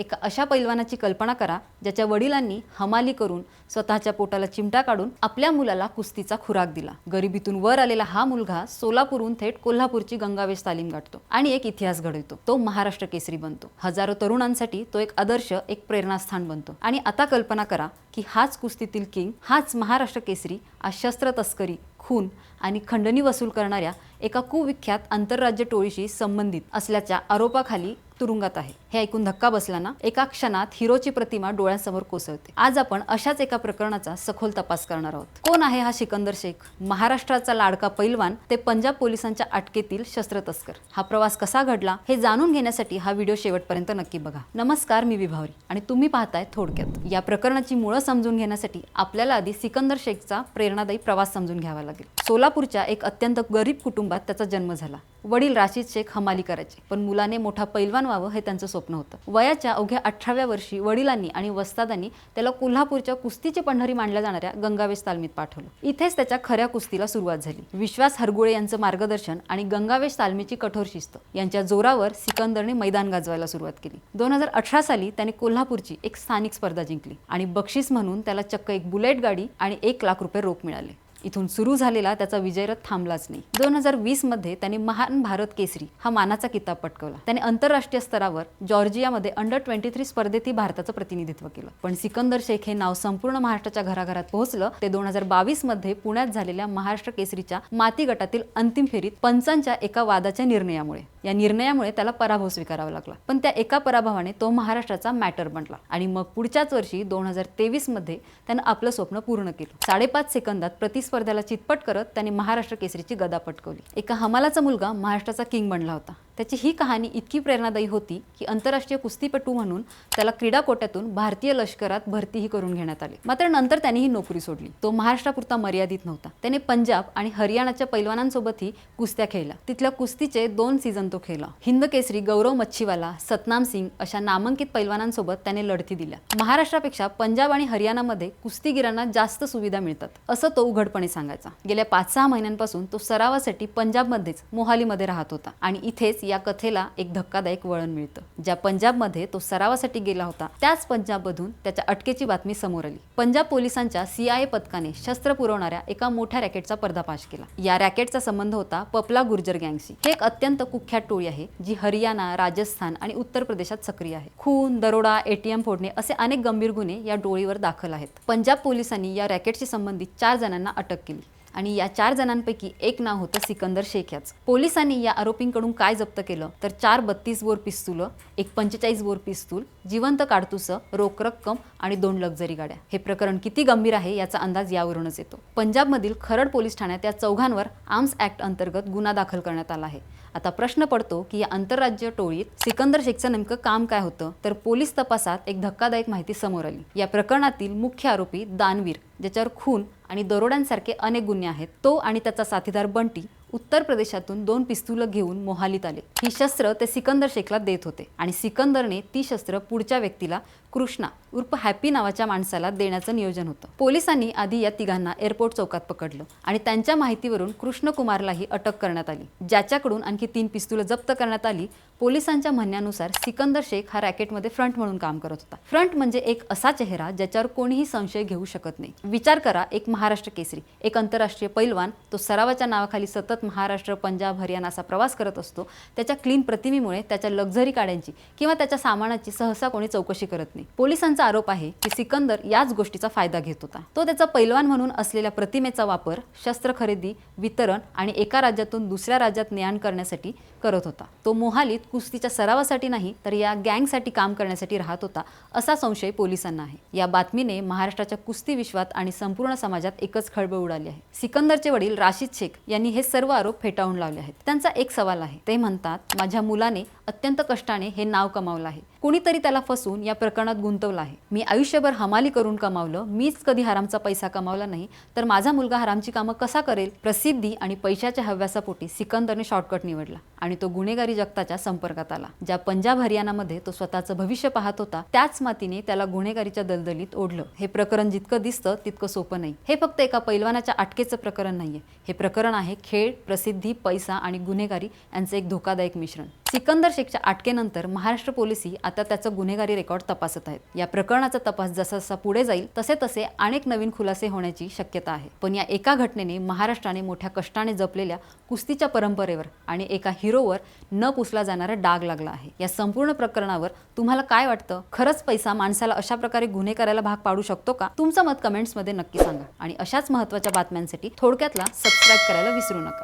एका अशा पैलवानाची कल्पना करा ज्याच्या वडिलांनी हमाली करून स्वतःच्या पोटाला चिमटा काढून आपल्या मुलाला कुस्तीचा खुराक दिला. गरिबीतून वर आलेला हा मुलगा सोलापूरहून थेट कोल्हापूरची गंगावेश तालीम गाठतो आणि एक इतिहास घडवतो. तो महाराष्ट्र केसरी बनतो. हजारो तरुणांसाठी तो एक आदर्श एक प्रेरणास्थान बनतो. आणि आता कल्पना करा की हाच कुस्तीतील किंग हाच महाराष्ट्र केसरी आज शस्त्र तस्करी खून आणि खंडणी वसूल करणाऱ्या एका कुविख्यात आंतरराज्य टोळीशी संबंधित असल्याच्या आरोपाखाली तुरुंगात आहे. हे ऐकून धक्का बसला ना एका क्षणात हिरोची प्रतिमा डोळ्यांसमोर कोसळते. आज आपण अशाच एका प्रकरणाचा सखोल तपास करणार आहोत. कोण आहे हा सिकंदर शेख? महाराष्ट्राचा लाडका पैलवान ते पंजाब पोलिसांच्या अटकेतील शस्त्र तस्कर हा प्रवास कसा घडला हे जाणून घेण्यासाठी हा व्हिडिओ शेवटपर्यंत नक्की बघा. नमस्कार मी विभावरी आणि तुम्ही पाहताय थोडक्यात. या प्रकरणाची मुळं समजून घेण्यासाठी आपल्याला आधी सिकंदर शेखचा प्रेरणादायी प्रवास समजून घ्यावा लागेल. सोलापूरच्या एक अत्यंत गरीब कुटुंबात त्याचा जन्म झाला. वडील राशीद शेख हमाली करायचे पण मुलाने मोठा पैलवान व्हावं हे त्यांचं स्वप्न होतं. वयाच्या अवघ्या अठराव्या वर्षी वडिलांनी आणि वस्तादांनी त्याला कोल्हापूरच्या कुस्तीची पंढरी मांडल्या जाणाऱ्या गंगावेश तालमीत पाठवलं. इथेच त्याच्या खऱ्या कुस्तीला सुरुवात झाली. विश्वास हरगुळे यांचं मार्गदर्शन आणि गंगावेश तालमीची कठोर शिस्त यांच्या जोरावर सिकंदरने मैदान गाजवायला सुरुवात केली. दोन हजार अठरा साली त्याने कोल्हापूरची एक स्थानिक स्पर्धा जिंकली आणि बक्षीस म्हणून त्याला चक्क एक बुलेट गाडी आणि एक लाख रुपये रोख मिळाले. इथून सुरू झालेला त्याचा विजयरथ थांबलाच नाही. दोन हजार वीसमध्ये त्याने महान भारत केसरी हा मानाचा किताब पटकवला. त्याने आंतरराष्ट्रीय स्तरावर जॉर्जियामध्ये अंडर ट्वेंटी थ्री स्पर्धेतही भारताचं प्रतिनिधित्व केलं. पण सिकंदर शेख हे नाव संपूर्ण महाराष्ट्राच्या घराघरात पोहोचलं ते दोन हजार बावीसमध्ये पुण्यात झालेल्या महाराष्ट्र केसरीच्या माती गटातील अंतिम फेरीत पंचांच्या एका वादाच्या निर्णयामुळे. या निर्णयामुळे त्याला पराभव स्वीकारावा लागला. पण त्या एका पराभवाने तो महाराष्ट्राचा मॅटर बनला आणि मग पुढच्याच वर्षी दोन हजार तेवीसमध्ये त्यानं आपलं स्वप्न पूर्ण केलं. साडेपाच सेकंदात प्रतिस्पर्ध्याला चितपट करत त्याने महाराष्ट्र केसरीची गदा पटकवली. एका हमालाचा मुलगा महाराष्ट्राचा किंग बनला होता. त्याची ही कहाणी इतकी प्रेरणादायी होती की आंतरराष्ट्रीय कुस्तीपटू म्हणून त्याला क्रीडा कोट्यातून भारतीय लष्करात भरतीही करून घेण्यात आली. मात्र नंतर त्याने ही नोकरी सोडली. तो महाराष्ट्रापुरता मर्यादित नव्हता. त्याने पंजाब आणि हरियाणाच्या पैलवानांसोबतही कुस्त्या खेळल्या. तिथल्या कुस्तीचे दोन सीझन तो खेळला. हिंद केसरी गौरव मच्छीवाला सतनाम सिंग अशा नामांकित पैलवानांसोबत त्याने लढती दिल्या. महाराष्ट्रापेक्षा पंजाब आणि हरियाणामध्ये कुस्तीगिरांना जास्त सुविधा मिळतात असं तो उघडपणे सांगायचा. गेल्या पाच सहा महिन्यांपासून तो सरावासाठी पंजाबमध्येच मोहालीमध्ये राहत होता आणि इथेच या कथेला एक धक्कादायक वळण मिळतं ज्या पंजाबमध्ये तो सरावासाठी गेला होता. त्याच पंजाबमधून त्याच्या अटकेची बातमी समोर आली. पंजाब पोलिसांच्या सीआयए पथकाने शस्त्र पुरवणाऱ्या एका मोठ्या रॅकेटचा पर्दाफाश केला. या रॅकेटचा संबंध होता पपला गुर्जर गँगशी. हे एक अत्यंत कुख्यात टोळी आहे जी हरियाणा राजस्थान आणि उत्तर प्रदेशात सक्रिय आहे. खून दरोडा एटीएम फोडणे असे अनेक गंभीर गुन्हे या टोळीवर दाखल आहेत. पंजाब पोलिसांनी या रॅकेटशी संबंधित चार जणांना अटक केली. आणि या चार जणांपैकी एक नाव होतं सिकंदर शेख याच. पोलिसांनी या आरोपींकडून काय जप्त केलं? तर चार बत्तीस बोर पिस्तुलं एक पंचेचाळीस बोर पिस्तूल जिवंत काडतुसं रोख रक्कम आणि दोन लक्झरी गाड्या. हे प्रकरण किती गंभीर आहे याचा अंदाज यावरूनच येतो. पंजाबमधील खरड पोलीस ठाण्यात या चौघांवर आर्म्स ऍक्ट अंतर्गत गुन्हा दाखल करण्यात आला आहे. आता प्रश्न पडतो की या आंतरराज्य टोळीत सिकंदर शेखचं नेमकं काम काय होतं? तर पोलीस तपासात एक धक्कादायक माहिती समोर आली. या प्रकरणातील मुख्य आरोपी दानवीर ज्याच्यावर खून आणि दरोड्यांसारखे अनेक गुन्हे आहेत. तो आणि त्याचा साथीदार बंटी उत्तर प्रदेशातून दोन पिस्तुलं घेऊन मोहालीत आले. ही शस्त्र ते सिकंदर शेखला देत होते आणि सिकंदरने ती शस्त्र पुढच्या व्यक्तीला कृष्णा उर्फ हॅपी नावाच्या माणसाला देण्याचं नियोजन होतं. पोलिसांनी आधी या तिघांना एअरपोर्ट चौकात पकडलं आणि त्यांच्या माहितीवरून कृष्णकुमारलाही अटक करण्यात आली. ज्याच्याकडून आणखी तीन पिस्तुलं जप्त करण्यात आली. पोलिसांच्या म्हणण्यानुसार सिकंदर शेख हा रॅकेटमध्ये फ्रंट म्हणून काम करत होता. फ्रंट म्हणजे एक असा चेहरा ज्याच्यावर कोणीही संशय घेऊ शकत नाही. विचार करा एक महाराष्ट्र केसरी एक आंतरराष्ट्रीय पैलवान तो सरावाच्या नावाखाली सतत महाराष्ट्र पंजाब हरियाणा असा प्रवास करत असतो. त्याच्या क्लीन प्रतिमेमुळे त्याच्या लक्झरी गाड्यांची किंवा त्याच्या सामानाची सहसा कोणी चौकशी करत नाही. पोलिसांचा आरोप आहे की सिकंदर याच गोष्टीचा फायदा घेत होता. तो त्याचा पैलवान म्हणून असलेल्या प्रतिमेचा वापर शस्त्र खरेदी वितरण आणि एका राज्यातून दुसऱ्या राज्यात ने आण करण्यासाठी करत होता. तो मोहालीत कुस्तीच्या सरावासाठी नाही तर या गँगसाठी काम करण्यासाठी राहत होता असा संशय पोलिसांना आहे. या बातमीने महाराष्ट्राच्या कुस्ती विश्वात आणि संपूर्ण समाजात एकच खळबळ उडाली आहे. सिकंदरचे वडील राशीद शेख यांनी हे सर्व आरोप फेटाळून लावले आहेत. त्यांचा एक सवाल आहे. ते म्हणतात माझ्या मुलाने अत्यंत कष्टाने हे नाव कमावलं आहे. कुणीतरी त्याला फसून या प्रकरणात गुंतवलं आहे. मी आयुष्यभर हमाली करून कमावलं. मीच कधी हरामचा पैसा कमावला नाही. तर माझा मुलगा हरामची कामं कसा करेल? प्रसिद्धी आणि पैशाच्या हव्यासापोटी सिकंदरने शॉर्टकट निवडला आणि तो गुन्हेगारी जगताच्या संपर्कात आला. ज्या पंजाब हरियाणामध्ये तो स्वतःचं भविष्य पाहत होता त्याच मातीने त्याला गुन्हेगारीच्या दलदलीत ओढलं. हे प्रकरण जितकं दिसतं तितकं सोपं नाही. हे फक्त एका पैलवानाच्या अटकेचं प्रकरण नाहीये. हे प्रकरण आहे खेळ प्रसिद्धी पैसा आणि गुन्हेगारी यांचं एक धोकादायक मिश्रण. सिकंदर शेखच्या अटकेनंतर महाराष्ट्र पोलिसी आता त्याचं गुन्हेगारी रेकॉर्ड तपासत आहेत. या प्रकरणाचा तपास जसा जसा पुढे जाईल तसे तसे अनेक नवीन खुलासे होण्याची शक्यता आहे. पण या एका घटनेने महाराष्ट्राने मोठ्या कष्टाने जपलेल्या कुस्तीच्या परंपरेवर आणि एका हिरोवर न पुसला जाणारा डाग लागला आहे. या संपूर्ण प्रकरणावर तुम्हाला काय वाटतं? खरंच पैसा माणसाला अशा प्रकारे गुन्हे करायला भाग पाडू शकतो का? तुमचं मत कमेंट्समध्ये नक्की सांगा. आणि अशाच महत्त्वाच्या बातम्यांसाठी थोडक्यातला सबस्क्राईब करायला विसरू नका.